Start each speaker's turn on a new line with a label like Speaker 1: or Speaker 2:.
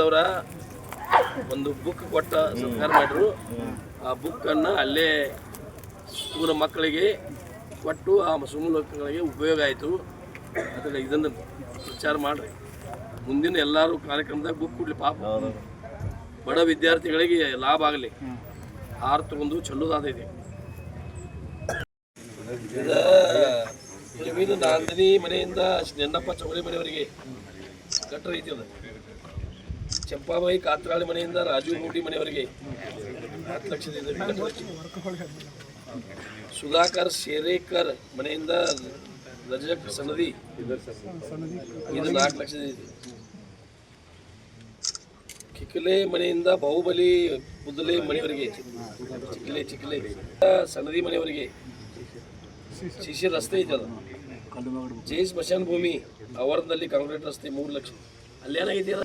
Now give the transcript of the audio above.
Speaker 1: ಅವರ ಒಂದು ಬುಕ್ ಕೊಟ್ಟ ಸರ್ಕಾರ ಮಾಡಿದ್ರು. ಆ ಬುಕ್ಕನ್ನು ಅಲ್ಲೇ ಸ್ಕೂಲ್ ಮಕ್ಕಳಿಗೆ ಕೊಟ್ಟು ಆ ಮಕ್ಕಳಿಗೆ ಉಪಯೋಗ ಆಯಿತು. ಅದನ್ನು ಇದನ್ನು ಪ್ರಚಾರ ಮಾಡಿರಿ. ಮುಂದಿನ ಎಲ್ಲರೂ ಕಾರ್ಯಕ್ರಮದಾಗ ಬುಕ್ ಕೊಡ್ಲಿ ಪಾಪ. ಬಡ ವಿದ್ಯಾರ್ಥಿಗಳಿಗೆ ಲಾಭ ಆಗಲಿ. ಆರು ತಗೊಂಡು ಚಲೋದಾದೈತಿ ಇದ ನಾಂದಿನಿ ಮನೆಯಿಂದ ನೆನ್ನಪ್ಪ ಚೌರಿ ಮನೆಯವರಿಗೆ. ಕಟ್ಟರ ಐತಿ ಅದು. ಚಂಪಾಬಾಯಿ ಕಾತ್ರಾಳಿ ಮನೆಯಿಂದ ರಾಜೀವ್ ಗೌಡಿ ಮನೆಯವರಿಗೆ ಹತ್ತು ಸುಧಾಕರ್ ಶೇರೇಕರ್ ಮನೆಯಿಂದ ರಜಕ್ ಸನದಿ. ಇದು ನಾಲ್ಕು ಲಕ್ಷದ ಇದೆ. ಕಿಕ್ಲೆ ಮನೆಯಿಂದ ಬಾಹುಬಲಿ ಬುದ್ದಲೆ ಮನೆಯವರಿಗೆ ಚಿಕ್ಲೆ ಚಿಕ್ಲೆ ಸನದಿ ಮನೆಯವರಿಗೆ. ಶಿಶಿ ರಸ್ತೆ ಇದೆಯಲ್ಲ ಜೈ ಸ್ಮಶಾನ ಭೂಮಿ, ಆವರಣದಲ್ಲಿ ಕಾಂಕ್ರೀಟ್ ರಸ್ತೆ ಮೂರು ಲಕ್ಷ. ಅಲ್ಲೇನಾಗಿದೆಯಲ್ಲ